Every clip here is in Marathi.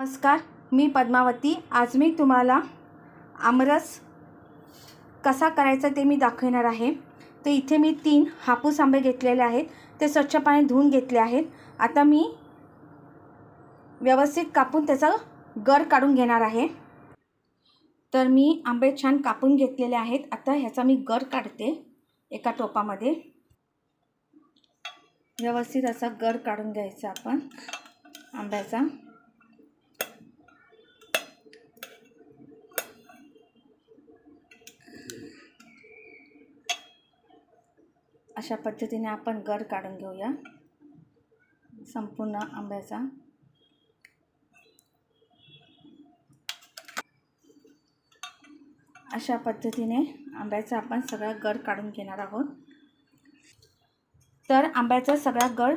नमस्कार मी पद्मावती. आज मी तुम्हाला आमरस कसा करायचा ते मी दाखवणार आहे. तर इथे मी तीन हापूस आंबे घेतलेले आहेत. ते स्वच्छ पाणी धुवून घेतले आहेत. आता मी व्यवस्थित कापून त्याचा गर काढून घेणार आहे. तर मी आंबे छान कापून घेतलेले आहेत. आता ह्याचा मी गर काढते एका टोपामध्ये. व्यवस्थित असा गर काढून घ्यायचा आपण आंब्याचा. अशा पद्धतीने आपण गर काढून घेऊया. संपूर्ण आंब्याचा. अशा पद्धतीने आंब्याचा आपण सगळा गर काढून घेणार आहोत. तर आंब्याचा सगळा गर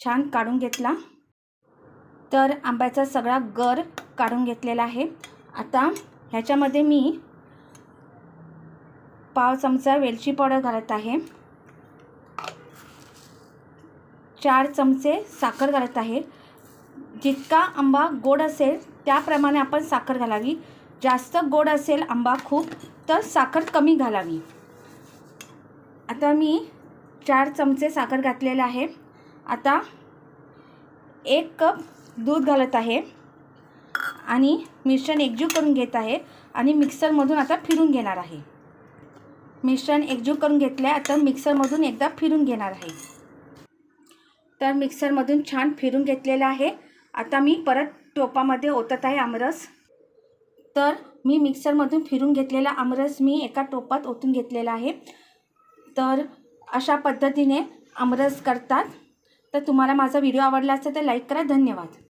छान काढून घेतला. तर आंब्याचा सगळा गर काढून घेतलेला आहे. आता ह्याच्यामध्ये मी पाव चमचा वेलची पावडर घालत आहे. चार चमचे साखर घालत आहे. जितका आंबा गोड असेल त्याप्रमाणे आपण साखर घालावी. जास्त गोड असेल आंबा खूप तर साखर कमी घालावी. आता मी चार चमचे साखर घातलेलं आहे. आता एक कप दूध घालत आहे. आणि मिश्रण एकजीव करून घेत आहे आणि मिक्सरमधून आता फिरून घेणार आहे. मिश्रण एकजीव करून घेतलं आहे आता मिक्सरमधून एकदा फिरून घेणार आहे. तर मिक्सरमधून छान फिरून घेतलेलं आहे. आता मी परत टोपामध्ये ओतत आहे आमरस. तर मी मिक्सरमधून फिरून घेतलेला आमरस मी एका टोपात ओतून घेतलेला आहे. तर अशा पद्धतीने आमरस करतात. तर तुम्हाला माझा व्हिडिओ आवडला असेल तर लाईक करा. धन्यवाद.